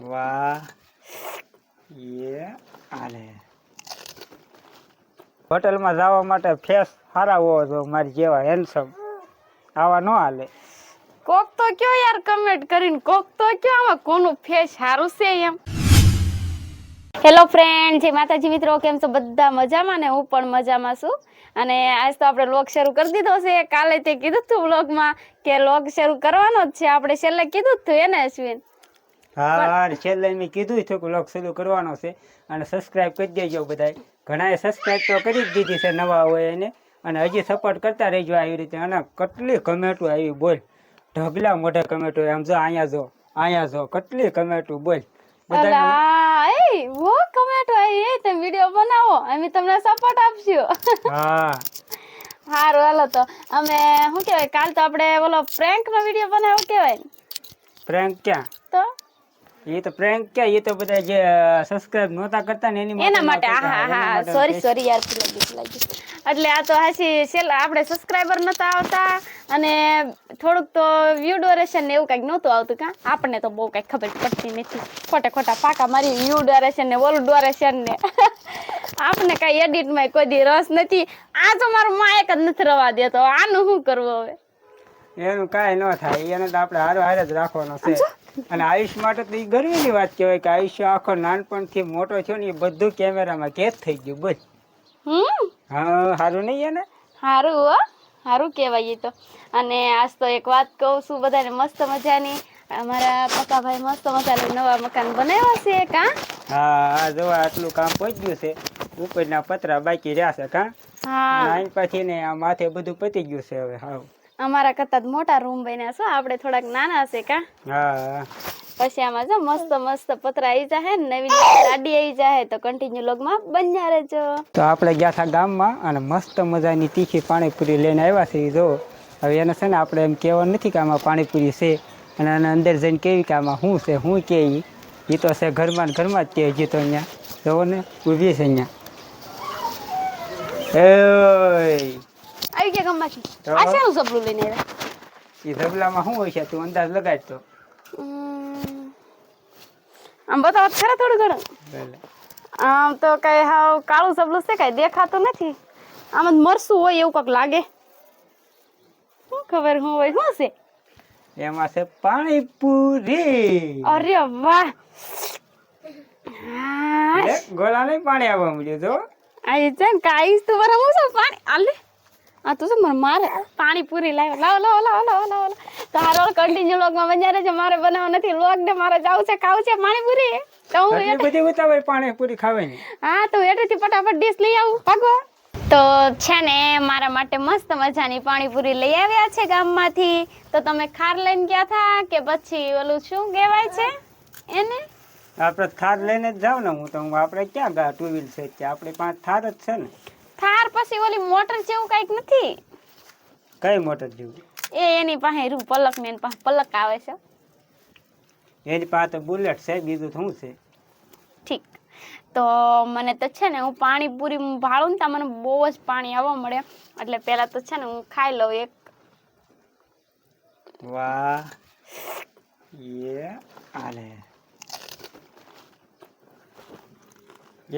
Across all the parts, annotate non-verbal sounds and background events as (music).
વાહ. યે આલે. હોટલમાં જવા માટે ફેસ સારા હોવો જો મારી જેવા હેન્ડસમ આવા ન હાલે. કોક તો કયો યાર કમેન્ટ કરીને કોક તો કયો આમાં કોનું ફેસ સારું છે એમ. હેલો ફ્રેન્ડ જે માતાજી મિત્રો કેમ છો? બધા મજામાં ને હું પણ મજામાં છું. અને આજ તો આપણે લોક શરૂ કરી દીધો છે. કાલે તે કીધું હતું વ્લોગમાં કે લોક શરૂ કરવાનો જ છે. આપણે છેલ્લે કીધું જ હતું એને અશ્વિન. હા છેલ્લે મેં કીધું છે કે લોક શરૂ કરવાનો છે. અને સબસ્ક્રાઇબ કરી દેજો બધાય. ઘણાએ સબસ્ક્રાઇબ તો કરી જ દીધી છે નવા હોય એને. અને હજી સપોર્ટ કરતા રહેજો આવી રીતે. અને કેટલી કમેટું આવી બોલ. ઢગલા મોઢે કમેટું. આમ જો અહીંયા જો અહીંયા જો કેટલી કમેટું બોલ. બધા એ વો કમેન્ટ આવી. એ તમે વિડિયો બનાવો. અમે તમને સપોર્ટ આપશું. હા. સારું હાલો તો. અમે શું કહેવાય કાલ તો આપણે ઓલો prank નો વીડિયો બનાવ્યો કહેવાય ને. પ્રેન્ક ક્યાં? તો એ તો પ્રેન્ક કે એ તો બધા જે સબસ્ક્રાઇબ નહોતા કરતા ને એની એના માટે. હા હા સોરી સોરી યાર ભૂલાઈ ભૂલાઈ એટલે આ તો હાસી છેલ્લા આપણે સબસ્ક્રાઇબર નતા આવતા અને થોડુંક તો વ્યૂ ડોરેશન ને એવું કંઈક નહોતું આવતું કાં? આપણને તો બહુ કંઈક ખબર પડતી નથી. ખોટા ખોટા પાકા મારી વ્યૂ ડોરેશન ને ઓલું ડોરેશન ને. (laughs) આપણે કાંઈ એડિટમાં કોઈ દી રસ નથી. આ તો મારો માયક એક જ નથી રવા દેતો. આનું શું કરવું હવે? એનું કાંઈ ન થાય. એને તો આપણે હારો હારે જ રાખવાનો છે. અને આયુષ માટે તો એ ગર્વની વાત કહેવાય કે આયુષ્ય આખો નાનપણથી મોટો થયો ને એ બધું કેમેરામાં કેદ થઈ ગયું બસ. હા સારું નહીં એને? સારું હો. સારું કહેવાય એ તો. અને આજ તો એક વાત કહું છું બધાને મસ્ત મજાની. અમારા પકાભાઈ મસ્ત મજાનું નવા મકાન બનાવ્યા છે કા હા? જોવા આટલું કામ પહોંચ્યું છે. ઉપરના પતરા બાકી રહ્યા છે કાં? હા. પછી ને આ માથે બધું પતી ગયું છે હવે હાવ. અમારા કરતા મોટા રૂમ બન્યા છે. આપણે થોડાક નાના છે કાં? હા. પછી આમાં જો મસ્ત મસ્ત પતરા આવી જાય ને નવી નવી ગાડી આવી જાય તો કન્ટિન્યુ લોગમાં બન્યા રહેજો. તો આપણે ગયા હતા ગામમાં અને મસ્ત મજાની તીખી પાણીપુરી લઈને આવ્યા છે જો હવે એને છે ને આપણે એમ કહેવાનું નથી કે આમાં પાણીપુરી છે અને આને અંદર જઈને કેવી કે આમાં શું છે શું કે ઈ તો છે ઘરમાં ને ઘરમાં જ કે હજી તો અહીંયા. જોવો ને ઊભી છે અહીંયા. એય! આવી ગયા ગામમાંથી? તો? આ શેનું ઝબલું લઈને આવ્યા? એ ઝબલામાં શું હોય છે? તું અંદાજ લગાડ તો. આમ બતાવો તો ખરા થોડું ઘણું? આમ તો કઈ હાવ કાળું સબલું છે કઈ? દેખાતું નથી. આમ જ મરસું હોય એવું કંઈક લાગે. શું ખબર શું હોય? શું છે એમાં છે પાણીપુરી. અરે વાહ! હા ગોળા નહીં પાણી આવવા મળ્યું જો આ છે ને કાઈ તો બરાબર પાણી. આલે આ તો મને મારે પાણીપુરી લાવ લાવ લાવ લાવ લાવ લાવ લાવ. તો હારો કન્ટિન્યુ લોગમાં બજારે છે મારે બનાવવા નથી. લોગ ને મારે જાવું છે ખાવું છે પાણીપુરી તો હું આટલી બધી ઉતાવળ પાણીપુરી ખાવાની. હા તો હેઠેથી ફટાફટ ડીશ લઈ આવું. ભાગવા તો છે ને મારા માટે મસ્ત મજાની પાણીપુરી લઈ આવ્યા છે ગામમાંથી. તો તમે ખાર લઈને ગયા હતા કે પછી ઓલું શું કહેવાય છે? એને? આપણે થાર લઈને જ જાવ ને હું તો. હું આપણે ક્યાં ગા ટુ વ્હીલ છે? આપણી પાસે થાર જ છે ને. થાર પછી ઓલી મોટર જેવું કંઈક નથી? કઈ મોટર જેવું? એ એની પાસે રૂ પલક ને પાસે પલક આવે છે. એની પાસે તો બુલેટ છે બીજું શું છે? ઠીક. તો મને તો છે ને હું પાણીપુરી ભાળું ને ત્યાં મને બહુ જ પાણી આવવા મળે. એટલે પહેલાં તો છે ને હું ખાઈ લઉં એક. વાહ. એ આલે.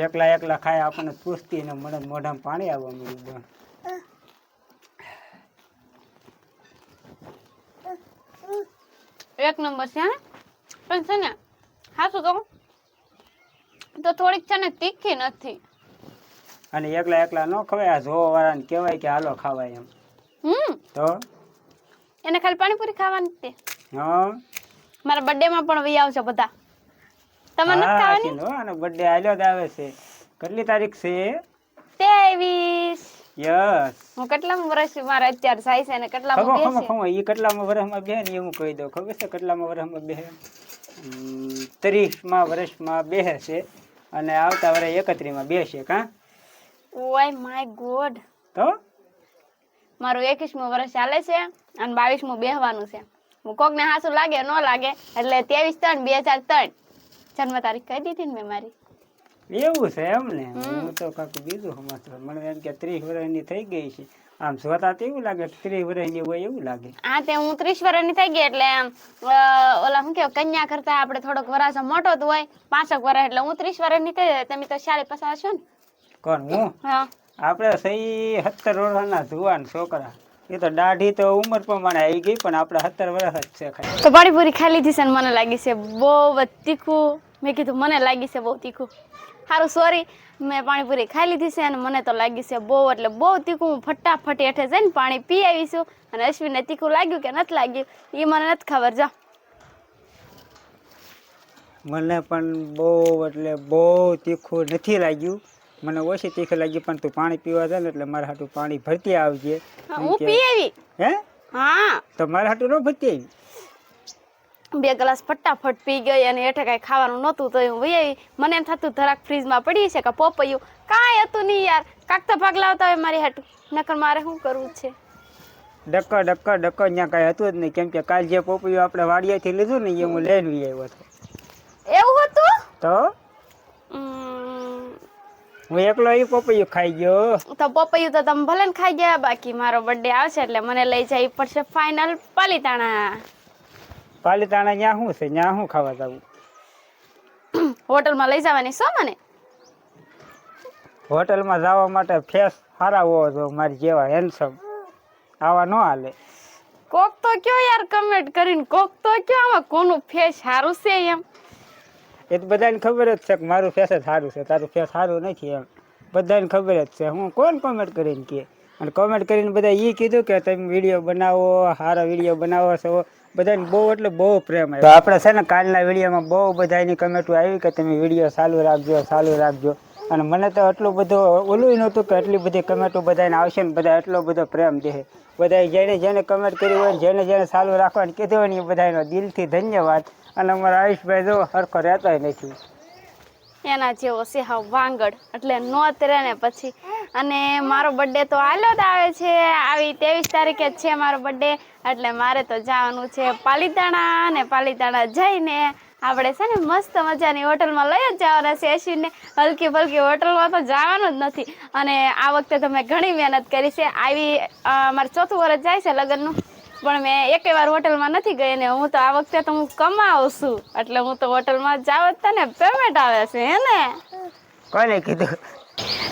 એકલા એકલા ખાય આપણને પૂછતી ને મને મોઢામાં પાણી આવવા મળ્યું એક નંબર છે પણ છે ને હા શું કહું તો થોડીક છે ને તીખી નથી. અને એકલા એકલા ન ખવાય આ જોવા વાળાને કહેવાય કે હાલો ખાવાય એમ. હમ. તો? એને ખાલી પાણીપુરી ખાવાની જ તે. હા. મારા બર્થડે માં પણ વહી આવશે બધા. તમારે નથી હા ખાવાની? આશીનો, આનો બર્થડે આલ્યો જ આવે છે. કેટલી તારીખ છે? ત્રેવીસ. યસ. હું કેટલામાં વર્ષ મારે અત્યારે થાય છે અને બેસે? એ કેટલામાં વર્ષમાં બે ને એવું કહી દઉં. ખબર છે કેટલામાં વર્ષમાં બે? ત્રીસમાં વર્ષમાં બે છે. અને આવતા વર્ષે એકત્રીસમાં બે છે કાં? ઓય માય ગોડ. તો? મારું એકવીસમું વર્ષ ચાલે છે અને બાવીસમું બેહવાનું છે. હું કોકને હાસું લાગે ન લાગે એટલે ત્રેવીસ ત્રણ બે હજાર ત્રણ. જન્મ તારીખ કહી દીધી ને મેં મારી. એવું છે એમ ને? હું તો કાંઈક બીજું સમજતો. મને એમ કે ત્રીસ વર્ષની થઈ ગઈ છે. આમ જોતા તો એવું લાગે ત્રીસ વર્ષની હોય એવું લાગે. હા તે હું ત્રીસ વર્ષની થઈ ગઈ એટલે આમ, ઓલા શું કહેવાય કન્યા કરતા આપણે થોડોક વરાસો મોટો તો હોય પાંચક વર્ષ એટલે હું ત્રીસ વર્ષની થઈ જાય. તમે તો ચાલી પસાર છો ને. કોણ હું? આપણે સહી સત્તર વર્ષના જુવાન છોકરા. એ તો દાઢી તો ઉંમર પ્રમાણે આવી ગઈ પણ આપણે સત્તર વર્ષ જ છે તો પાણીપુરી ખાઈ લીધી છે મને લાગી છે. બહુ જ તીખું. મેં કીધું મને લાગી છે બહુ તીખું. સારું સોરી મેં પાણીપુરી ખાઈ લીધી છે અને મને તો લાગી છે બહુ એટલે બહુ તીખું. હું ફટાફટ હેઠે જઈને પાણી પી આવીશું અને અશ્વિનને તીખું લાગ્યું કે નથી લાગ્યું એ મને નથી ખબર જો. મને પણ બહુ એટલે બહુ તીખું નથી લાગ્યું. મને ઓછી તીખું લાગ્યું પણ તું પાણી પીવા જાય ને એટલે મારા હાટું પાણી ભરતી આવજે. હું પી આવી? હે? હા. તો મારા હાટું ન ભરતી આવી? બે ગ્લાસ ફટાફટ પી ગઈ અને હેઠે કાંઈ ખાવાનું નહોતું તો હું વહી આવી મને એમ થતું ધરાક ફ્રીજમાં પડી છે કે પોપૈયું. કાંઈ હતું નહીં યાર. કાંક તો ભાગ લાવતા હોય મારી હાટું. નકર મારે શું કરવું છે? ડક્કર ડક્કર ડક્કર ત્યાં કાંઈ હતું જ નહીં. કેમ કે કાલ જે પોપૈયું આપણે વાડિયાથી લીધું ને એ હું લઈને વી આવ્યો હતો. એવું હતું? તો? હું એકલો એ પોપૈયું ખાઈ ગયો. તો પપૈયું તો તમે ભલે ને ખાઈ ગયા બાકી મારો બર્થડે આવશે એટલે મને લઈ જાય. પડશે ફાઇનલ પાલીતાણા. પાલીતાણા ત્યાં શું છે? ત્યાં શું ખાવા જવું હોટલમાં લઈ જવાની શું મને? હોટલમાં જવા માટે ફેસ સારા હોવો જો મારી જેવા હેન્ડસમ આવા ન હાલે. કોક તો કયો યાર કમેન્ટ કરીને કોક તો કયો આમાં કોનું ફેસ સારું છે એમ? એ તો બધાને ખબર જ છે કે મારું ફેસ જ સારું છે તારું ફેસ સારું નથી એમ. બધાને ખબર જ છે. હું કોણ કમેન્ટ કરીને કે? અને કોમેન્ટ કરીને બધા એ કીધું કે તમે વીડિયો બનાવો સારા વીડિયો બનાવો છો. બધાને બહુ એટલે બહુ પ્રેમ આવ્યો. તો આપણે છે ને કાલના વિડીયોમાં બહુ બધા એની કમેન્ટો આવી કે તમે વીડિયો ચાલુ રાખજો ચાલુ રાખજો. અને મને તો એટલું બધું ઓલું નહોતું કે એટલી બધી કમેન્ટો બધાને આવશે ને બધા એટલો બધો પ્રેમ દે બધા જેને જેને કમેન્ટ કરી હોય જેને જેને ચાલુ રાખવાનું કીધું હોય ને એ બધાનો દિલથી ધન્યવાદ. અને અમારા આયુષભાઈ જો હરખો રહેતો નથી. એના જેવો છે વાંગડ. એટલે નો તરે ને પછી. અને મારો બર્થડે તો આલો જ આવે છે. આવી ત્રેવીસ તારીખે જ છે મારો બર્થડે એટલે મારે તો જવાનું છે પાલીતાણા અને પાલીતાણા જઈને આપણે છે ને મસ્ત મજાની હોટલમાં લઈ જ જવાના છે એસીને. હલકી ફલકી હોટલમાં તો જવાનું જ નથી. અને આ વખતે તમે ઘણી મહેનત કરી છે. આવી મારે ચોથું વર્ષ જાય છે લગ્નનું. પણ મેં એકે વાર હોટલમાં નથી ગઈ ને હું તો આ વખતે તો હું કમાવું છું. એટલે હું તો હોટલમાં જાવ જ તને. પેમેન્ટ આવે છે હે ને? કોને કીધું?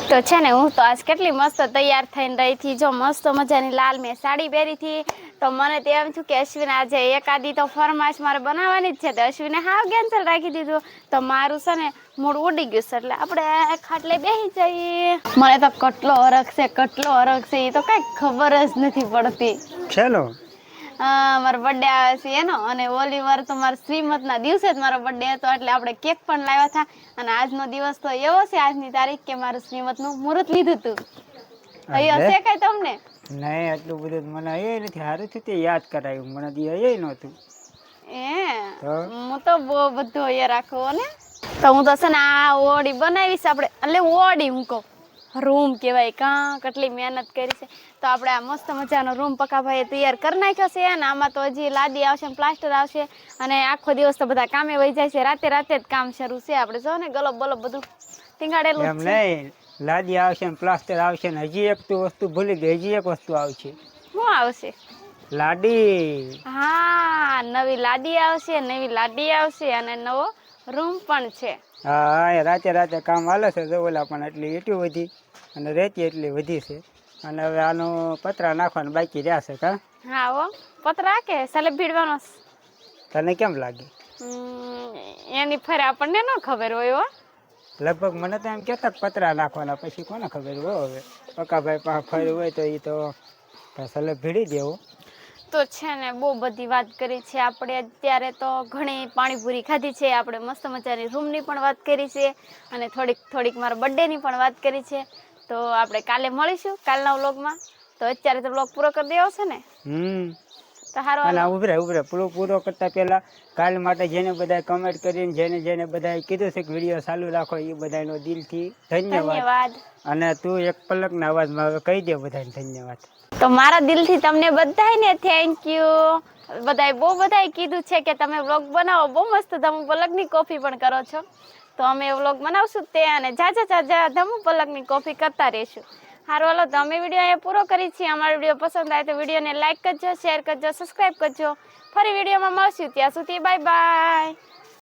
તો છે ને હું તો આજ કેટલી મસ્ત તૈયાર થઈને રહી હતી. જો મસ્ત મજાની લાલ મેં સાડી પહેરી હતી તો મને તો એમ થયું કે અશ્વિન આજે એકાદી તો ફરમાશ મારે બનાવવાની જ છે. તો અશ્વિને હાવ કેન્સલ રાખી દીધું. તો મારું છે ને મૂડ ઉડી ગયું છે. એટલે આપણે ખાટલે બેસી જઈએ. મને તો કેટલો અરગ છે કેટલો અરગ છે એ તો કાંઈ ખબર જ નથી પડતી. ચલો. મારો બર્થડે આવે છે એનો. અને ઓલી વાર તો મારા શ્રીમતના દિવસે જ મારો બર્થડે હતો એટલે આપણે કેક પણ લાવ્યા હતા. અને આજનો દિવસ તો એવો છે આજની તારીખ કે મારું શ્રીમતનું મુહૂર્ત લીધું હતું. અહીંયા. હશે કઈ તમને? નહીં એટલું બધું મને એ નથી સારું થયું તે યાદ કરાયું. મને દી એ નહોતું. એ? હું તો બહુ બધું અહીંયા રાખવો ને. તો હું તો છે ને આ ઓડી બનાવીશ આપણે. એટલે ઓડી હું કહું. રૂમ કહેવાય કાં કેટલી મહેનત કરી છે. તો આપણે આ મસ્ત મજાનો રૂમ પકાભાઈએ તૈયાર કરી નાખ્યો છે અને આમાં તો હજી લાદી આવશે પ્લાસ્ટર આવશે અને આખો દિવસ તો બધા કામે વહી જાય છે. રાતે રાતે જ કામ શરૂ છે આપણે જો ને ગલબ બલોબ બધું ટીંગાડેલું એમ નહીં લાદી આવશે ને પ્લાસ્ટર આવશે ને હજી એક તો વસ્તુ ભૂલી ગઈ હજી એક વસ્તુ આવશે. શું આવશે? લાડી હા નવી લાદી આવશે નવી લાદી આવશે અને નવો રૂમ પણ છે. હા રાતે રાતે કામ હાલે છે જો ઓલા પણ એટલી એટલી વધી અને રેતી એટલી વધી છે. અને હવે આનું પતરા નાખવાનું બાકી રહ્યા છે કા? હા ઓ પતરા કે સાલે ભીડવાનો તને કેમ લાગે? એની ફરે આપણને ન ખબર હોય હો. લગભગ મને તો એમ કહેતા પતરા નાખવાના પછી કોને ખબર હોય હવે? પકાભાઈ પાસે ફર્યું હોય તો એ તો સલે ભીડી દેવો. તો છે ને બહુ બધી વાત કરી છે. આપણે અત્યારે તો ઘણી પાણીપુરી ખાધી છે. આપણે મસ્ત મજાની રૂમની પણ વાત કરી છે અને થોડીક થોડીક મારા બર્થડેની પણ વાત કરી છે. તો આપણે કાલે મળીશું કાલના વ્લોગમાં. તો અત્યારે તો વ્લોગ પૂરો કરી દેવો છે ને? હમ. અને ઉભરે ઉભરે પૂરો પૂરો કરતા પહેલા કાલ માટે જેને બધા કમેન્ટ કરીને જેને જેને બધા કીધું છે કે વીડિયો ચાલુ રાખો એ બધાનો દિલથી ધન્યવાદ. અને તું એક પલકના અવાજમાં હવે કહી દે બધાને ધન્યવાદ. તો મારા દિલથી તમને બધાયને થેન્ક યુ બધાય બહુ બધાય કીધું છે કે તમે વ્લોગ બનાવો. બહુ મસ્ત તમે પલકની કોફી પણ કરો છો. તો અમે વ્લોગ બનાવશું તે અને જાજા જાજા ધમુ પલકની કોફી કરતા રહીશું. હારું, હાલો, તો અમે વીડિયો અહીંયા પૂરો કરી છીએ. અમારો વીડિયો પસંદ આવે તો વિડીયોને લાઈક કરજો, શેર કરજો, સબસ્ક્રાઈબ કરજો. ફરી વિડીયોમાં મળશું. ત્યાં સુધી બાય બાય.